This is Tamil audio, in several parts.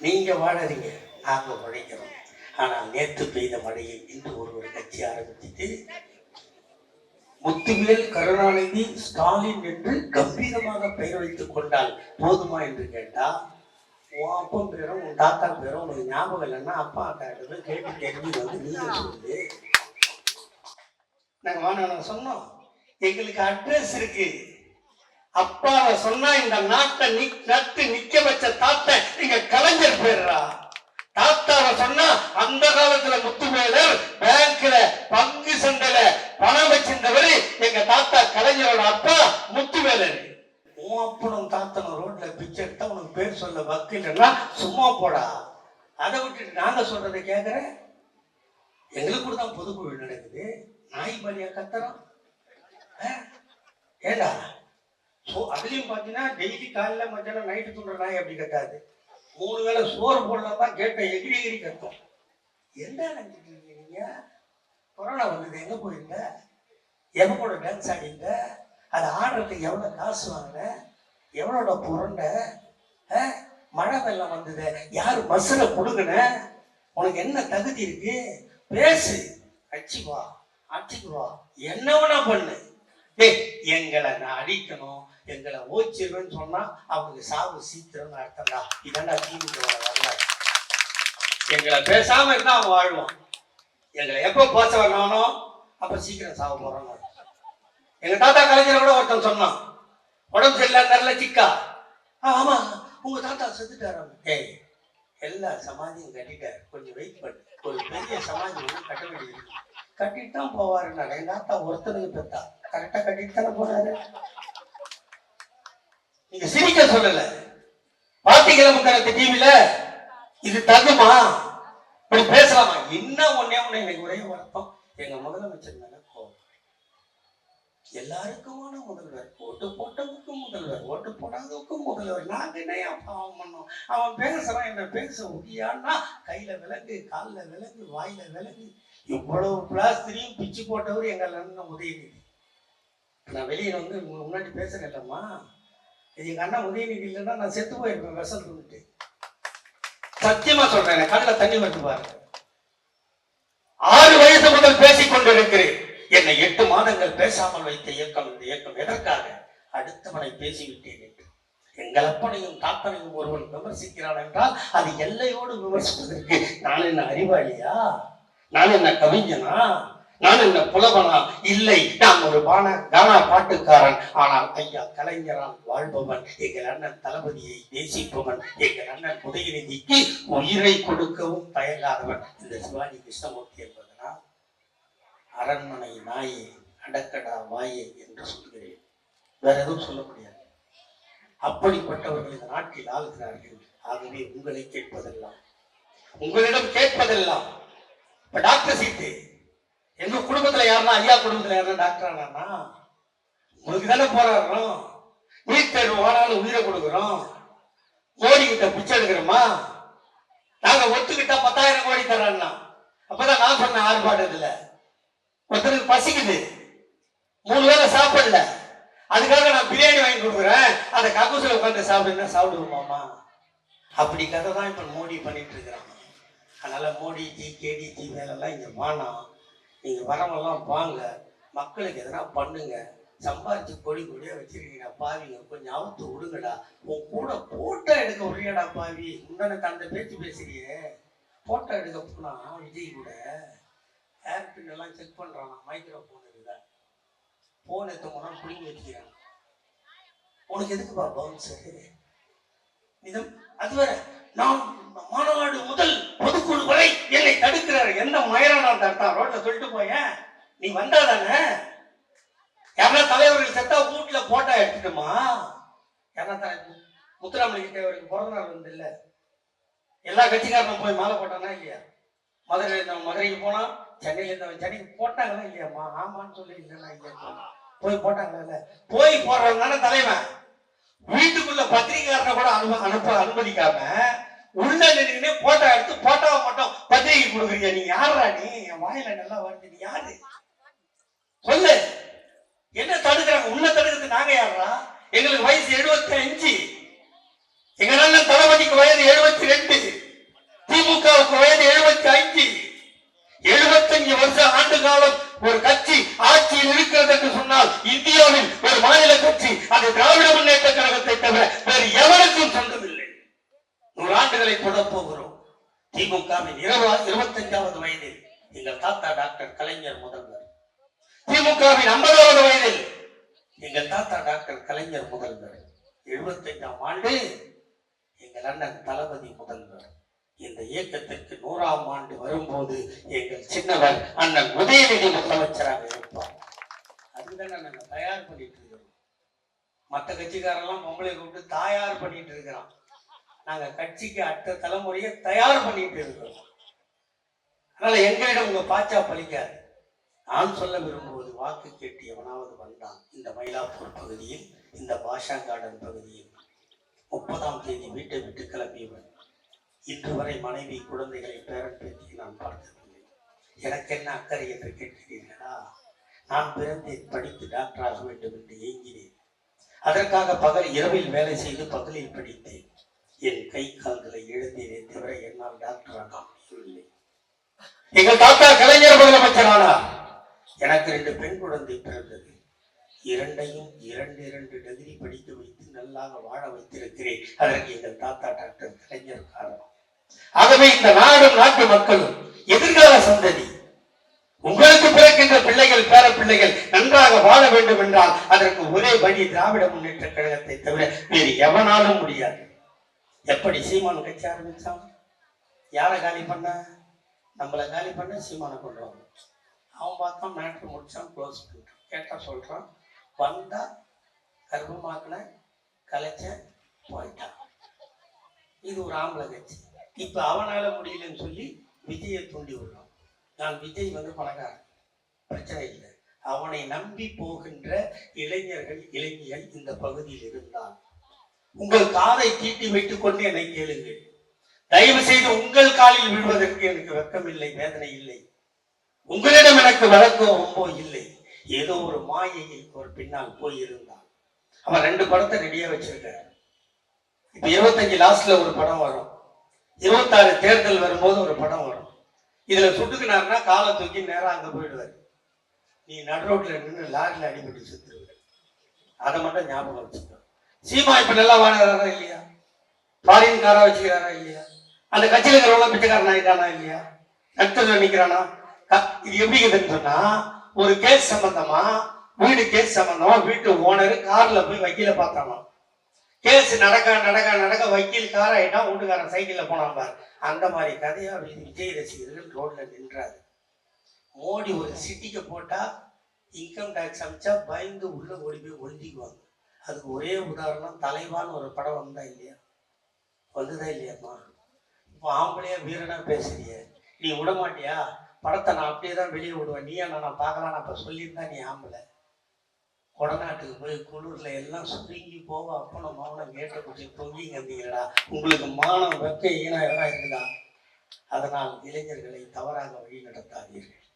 நீங்கள் வாழறீங்க. நாங்கள் உழைக்கிறோம். ஆனால் நேற்று பெய்த மழையை இன்று ஒருவர் கட்சி ஆரம்பிச்சுட்டு முத்துவேல் கருணாநிதி ஸ்டாலின் என்று கம்பீரமாக பெயர் வைத்துக் கொண்டால் போதுமா என்று கேட்டால் உன் அப்பன் பேரும் உன் தாத்தா பேரும் உனக்கு ஞாபகம் இல்லைன்னா அப்பா அக்கா கிட்ட கேட்டு வந்து நீங்க சொல்லு? நாங்கள் வாங்க சொன்னோம். எங்களுக்கு அட்ரஸ் இருக்குது அப்பாவை சொன்னா இந்த நாட்டை நிக் நட்டு நிக்க வச்ச தாத்தா இங்க கலைஞர் பேருடா தாத்தாவை சொன்னா அந்த காலத்துல முத்துவேலர் பேங்க்ல பங்கு சந்தையில பணம் வச்சிருந்தவர் எங்க தாத்தா கலைஞரோட அப்பா முத்துவேலர். உன் அப்பனும் தாத்தனும் ரோட்ல பிச்சை எடுத்தா உனக்கு பேர் சொல்ல வக்கு இல்லைன்னா சும்மா போடா. அதை விட்டுட்டு நாங்க சொல்றதை கேக்குற? எங்களுக்கு கூட தான் பொதுக்குழு நடக்குது. நாய் பலியா கத்துறோம் ஏடா ஏண்டா? அதுலயும் பாத்தீங்கன்னா டெய்லி காலையில மத்தியானம் நைட்டு தூண்டுற நாய் அப்படி கட்டாது மூணு வேளை சோறு போடலாம் தான் கேட்ட எகிரி எகிரி கத்தும். என்ன நினைச்சிட்டு இருக்கீங்க கொரோனா வந்தது எங்க போயிருந்த? எவ கூட டான்ஸ் ஆடிங்க அது ஆடுறதுக்கு எவ்வளவு காசு வாங்கின? எவ்வளோட புரண்ட? மழை வெள்ளம் வந்தது. யார் பஸ்ஸில் கொடுங்கன உனக்கு என்ன தகுதி இருக்கு? பேசு. அடிச்சு வா அடிச்சுக்கு என்ன வேணா பண்ணு. ஏய் எங்களை நான் அடிக்கணும் எங்களை ஓச்சிருன்னு சொன்னா அவனுக்கு சாவு சீக்கிரம்னு அர்த்தம்டா. இதெண்டா திமுக வரலாறு. எங்களை பேசாம இருந்தா அவன் வாழ்வான். எங்களை எப்போ பேச வரணும் அப்ப சீக்கிரம் சாவு போறோம் எங்க தாத்தா கலைஞர் கூட ஒருத்தன் சொன்னான் உடம்பு சரியில்லை நல்ல சிக்கா. ஆ, ஆமா உங்க தாத்தா செத்துட்டாரு. ஏய் எல்லா சமாதியும் கட்டிட்டார். கொஞ்சம் வெயிட் பண்ணு. ஒரு பெரிய சமாதி ஒன்று கட்ட வேண்டியது கட்டிட்டு தான் போவாருன்னாரு. எங்க தாத்தா ஒருத்தனுக்கு பெத்தா. கரெக்டா கட்டிட்டு போறாரு. நீங்க சிரிக்க சொல்லல. பாத்தீங்களா முந்தானத்து டிவில இது தகுமா இப்படி பேசலாமா? என்ன ஒண்ணே ஒண்ணு? எனக்கு ஒரே வருத்தம். எங்க முதலமைச்சர் மேல கோபம். எல்லாருக்குமான முதல்வர் ஓட்டு போட்டவருக்கும் முதல்வர் ஓட்டு போடாதவருக்கும் முதல்வர். நாங்க என்ன பாவம் பண்ணோம்? அவன் பேசுறான் என்ன பேச முடியான்னா கையில விலங்கு காலில் விலங்கு வாயில விலங்கு. இவ்வளவு பிளாஸ்திரியும் பிச்சு போட்டவர் எங்க அண்ணன் உதயநிதி. நான் வெளியே வந்து முன்னாடி பேச கேட்டேம்மா. இது எங்கள் அண்ணன் உதயநிதி இல்லைன்னா நான் செத்து போயிருப்பேன் விஷம் தூண்டுட்டு சத்தியமா சொல்றேன் கண்ணில் தண்ணி வந்து பாருங்க ஆறு வயசு முதல் பேசிக் கொண்டிருக்கிறேன். என்னை எட்டு மாதங்கள் பேசாமல் வைத்த இயக்கம் இந்த இயக்கம் எதற்காக? அடுத்தவனை பேசிவிட்டேன் என்று. எங்கள் அப்பனையும் தாத்தனையும் ஒருவன் விமர்சிக்கிறான் என்றால் அது எல்லையோடு விமர்சிப்பதற்கு நான் என்ன அறிவாளியா? நான் என்ன கவிஞனா? நான் என்ன புலவனா? இல்லை. நான் ஒரு பான கானா பாட்டுக்காரன். ஆனால் ஐயா கலைஞரால் வாழ்பவன் எங்கள் அண்ணன் தளபதியை நேசிப்பவன் எங்கள் அண்ணன் உதயநிதிக்கு உயிரை கொடுக்கவும் தயங்காதவன். இந்த சிவாஜி கிருஷ்ணமூர்த்தி என்பதனால் அரண்மனை நாயே அடக்கடா வாயே என்று சொல்கிறேன். வேற எதுவும் சொல்ல முடியாது. அப்படிப்பட்டவர்கள் இந்த நாட்டில் ஆளுகிறார்கள். ஆகவே உங்களை கேட்பதெல்லாம் உங்களிடம் கேட்பதெல்லாம் இப்ப டாக்டர் சீட்டு. எங்க குடும்பத்துல யாருன்னா ஐயா குடும்பத்துல யாருன்னா டாக்டர் ஆனானா உங்களுக்கு தானே போராடுறோம். நீட் தேர்வு ஓடாலும் உயிரை கொடுக்குறோம். மோடி கிட்ட பிச்சை எடுக்கிறோமா? நாங்க ஒத்துக்கிட்டா பத்தாயிரம் கோடி தரோம்னா அப்பதான் நான் சொன்னேன் இதுல. ஒருத்தருக்கு பசிக்குது. மூணு வேளை சாப்பிடல. அதுக்காக நான் பிரியாணி வாங்கி கொடுக்குறேன். அந்த கக்கூசில் உட்காந்து சாப்பிடுன்னா சாப்பிடுவோமாமா? அப்படி கதை தான் இப்போ மோடி பண்ணிட்டு இருக்கிறான். அதனால மோடி ஜி கேடிஜி வேலைலாம் இங்கே வேணாம் நீங்கள் வரவெல்லாம் வாங்க மக்களுக்கு எதனா பண்ணுங்க. சம்பாதிச்சு கொடி கொடியாக வச்சிருக்கீங்கடா பாவிங்க கொஞ்சம் அவுத்து விடுங்கடா. உன் கூட போட்டோ எடுக்க ஒரேடா பாவி. முன்னாடி அந்த பேச்சு பேசுறியே. போட்டோ எடுக்க போனா விஜய் கூட ஏர்பின் எல்லாம் செக் பண்ணுறானா மைக்ரோ ஃபோன் இருக்குதா? ஃபோன் எடுத்த போனா பிடிங்கி வச்சுக்கிறான். உனக்கு எதுக்குப்பா பவுன்சர் இதம் அதுவரை நான் மாநாடு முதல் பொதுக்குழு வரை என்னை தடுக்க எந்த மயரானா ரோட்ல சொல்லிட்டு போயேன். நீ வந்தா தானே? யாரா தலைவர்கள் செத்தா வீட்டுல போட்டா எடுத்துட்டுமா? யாரா தலை முத்துராமலிங்க தேவருக்கு பிறந்த நாள் வந்து இல்லை எல்லா கட்சிக்காரனும் போய் மாலை போட்டானா இல்லையா? மதுரையில் இருந்தவன் மதுரைக்கு போனான் சென்னையில இருந்தவன் சென்னைக்கு போட்டாங்களா இல்லையாம்மா? ஆமான்னு சொல்லி இல்லைன்னா இல்லையா? போய் போட்டாங்களா போய் போடுறவன் தானே தலைவன். வீட்டுக்குள்ள பத்திரிகாரனை கூட அனும அனுப்ப அனுமதிக்காம உள்ள நின்று போட்டோ எடுத்து போட்டோவை மட்டும் பத்திரிகை கொடுக்குறீங்க. நீ யாரா நீ? என் வாயில நல்லா வருது நீ யாரு? சொல்லு. என்ன தடுக்கிறாங்க? உன்னை தடுக்கிறது நாங்க யாரா எங்களுக்கு வயசு எழுபத்தி அஞ்சு எங்க அண்ணன் தளபதிக்கு வயது எழுபத்தி ரெண்டு இருபத்தஞ்சாவது வயதில் எங்கள் தாத்தா டாக்டர் கலைஞர் முதல்வர். திமுகவின் ஐம்பதாவது வயதில் எங்கள் தாத்தா டாக்டர் கலைஞர் முதல்வர். எழுபத்தைந்தாம் ஆண்டு எங்கள் அண்ணன் தளபதி முதல்வர். இந்த இயக்கத்திற்கு நூறாம் ஆண்டு வரும்போது எங்கள் சின்னவர் அண்ணன் உதயநிதி முதலமைச்சராக இருப்பார். அதுதானே நாங்கள் தயார் பண்ணிட்டு இருக்கிறோம். மற்ற கட்சிக்காரெல்லாம் பொம்பளை கூப்பிட்டு தயார் பண்ணிட்டு இருக்கிறோம் நாங்க கட்சிக்கு அடுத்த தலைமுறையை தயார் பண்ணிட்டு இருக்கிறோம். அதனால எங்களிடம் உங்க பாச்சா பழிக்காது. நான் சொல்ல விரும்புவது வாக்கு கேட்டு எவனாவது வந்தான் இந்த மயிலாப்பூர் பகுதியில் இந்த பாஷா கார்டன் பகுதியில் முப்பதாம் தேதி வீட்டை விட்டு கிளம்பியவன். இன்று வரை மனைவி குழந்தைகளை பேரன் பேத்தி நான் பார்த்ததில்லை எனக்கு என்ன அக்கறை என்று கேட்கிறீர்களா? நான் பிறந்தேன் படித்து டாக்டராக வேண்டும் என்று ஏங்கினேன். அதற்காக பகல் இரவில் வேலை செய்து பகலில் படித்தேன். என் கை கால்களை எழுந்தேனே தவிர என்னால் டாக்டராக முடியவில்லை. எங்கள் தாத்தா கலைஞர் முதலமைச்சரானார் எனக்கு ரெண்டு பெண் குழந்தை பிறந்தது. இரண்டையும் இரண்டு இரண்டு டிகிரி படிக்க வைத்து நல்லாக வாழ வைத்திருக்கிறேன். அதற்கு எங்கள் தாத்தா டாக்டர் கலைஞர் காரணம். ஆகவே இந்த நாடும் நாட்டு மக்களும் எதிர்கால சந்ததி. உங்களுக்கு பிறக்கின்ற பிள்ளைகள் பேர பிள்ளைகள் நன்றாக வாழ வேண்டும் என்றால் அதற்கு ஒரே வழி திராவிட முன்னேற்ற கழகத்தை தவிர வேறு எவனாலும் முடியாது. எப்படி சீமான் கட்சி ஆரம்பிச்சான்? யாரை காலி பண்ண? நம்மளை காலி பண்ண சீமானை கொண்டு வந்தான் அவன் பார்த்தா மேட்ரு முடிச்சான் க்ளோஸ் பண்ணிட்டான். கேட்டால் சொல்கிறான் வந்தா கர்ப்பமாக்கின கலைச்ச போயிட்டான். இது ஒரு ஆம்பளை கட்சி. இப்போ அவனால் முடியலன்னு சொல்லி விஜயை தூண்டி விடுறான். நான் விஜய் வந்து பணக்காரன். பிரச்சனை இல்லை. அவனை நம்பி போகின்ற இளைஞர்கள் இளைஞர்கள் இந்த பகுதியில் இருந்தான் உங்கள் காதை தீட்டி வைத்துக் கொண்டு என்னை கேளுங்கள். தயவு செய்து உங்கள் காலில் விழுவதற்கு எனக்கு வெக்கம் இல்லை வேதனை இல்லை. உங்களிடம் எனக்கு வழக்கம் ரொம்போ இல்லை. ஏதோ ஒரு மாயையில் ஒரு பின்னால் போயிருந்தான் அவன் ரெண்டு படத்தை ரெடியா வச்சிருக்காரு. இப்ப இருபத்தஞ்சு லாஸ்ட்ல ஒரு படம் வரும். இருபத்தாறு தேர்தல் வரும்போது ஒரு படம் வரும். இதுல சுட்டுக்கினார்னா காலை தூக்கி நேரா அங்க போயிடுவாரு. நீ நடுரோட்ல நின்று லாரில அடிபட்டு செத்துருவாரு அதை மட்டும் ஞாபகம் வச்சுக்கோ. சீமா இப்ப நல்லா வாழறாரா இல்லையா? ஃபாரின் காரா வச்சுக்கிறாரா இல்லையா? அந்த கட்சியில இருக்கிறவங்க பிச்சைக்காரன் ஆயிட்டானா இல்லையா? நட்சத்திரம் நிற்கிறானா இது எப்படி இருக்குதுன்னு சொன்னா ஒரு கேஸ் சம்பந்தமா வீடு கேஸ் சம்பந்தமா வீட்டு ஓனர் கார்ல போய் வக்கீல பார்த்தானா? கேஸ் நடக்க நடக்க நடக்க வக்கீல் கார் ஆயிட்டா வீட்டுக்காரன் சைக்கிள்ல போனான் பாரு. அந்த மாதிரி கதையா விஜய் ரசிகர்கள் ரோட்ல நின்றாரு. மோடி ஒரு சிட்டிக்கு போட்டா இன்கம் டேக்ஸ் அமிச்சா பயந்து உள்ள ஓடி போய் ஒழுங்கிக்குவாங்க அதுக்கு ஒரே உதாரணம் தலைவான்னு ஒரு படம் வந்தா இல்லையா? வந்துதா இல்லையாம்மா? இப்போ ஆம்பளையா வீரனா பேசுறிய. நீ விட மாட்டியா படத்தை நான் அப்படியே தான் வெளியே விடுவேன். நீயா நான் பார்க்கலாம் அப்ப சொல்லியிருந்தா நீ ஆம்பளை. கொடநாட்டுக்கு போய் குளிர்ல எல்லாம் சுருங்கி போக அப்பனும் மௌனம் கேட்ட குச்சி தொங்கி வந்தீங்களா உங்களுக்கு மானம் வெக்க ஈனம் எல்லாம் இருக்குதா? அதனால் இளைஞர்களை தவறாக வழி நடத்தாதீர்கள்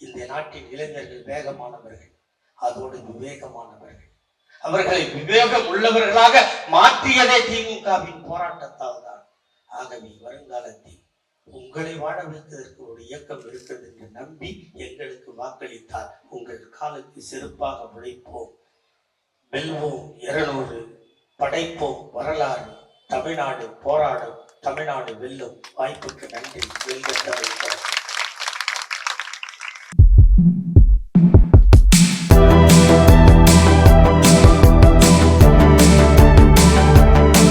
இந்த நாட்டின் இளைஞர்கள் வேகமானவர்கள் அதோடு விவேகமானவர்கள். அவர்களை விவேகம் உள்ளவர்களாக மாற்றியதே திமுகவின் போராட்டத்தால் தான். ஆகவே வருங்காலத்தில் உங்களை வாழ வைப்பதற்கு ஒரு இயக்கம் இருக்கிறது என்று நம்பி எங்களுக்கு வாக்களித்தால் உங்கள் காலத்தை செருப்பாக உழைப்போம். வெல்வோம் இருநூறு படைப்போம் வரலாறு தமிழ்நாடு போராடும் தமிழ்நாடு வெல்லும். வாய்ப்புக்கு நன்றி. வெல்கட்டவை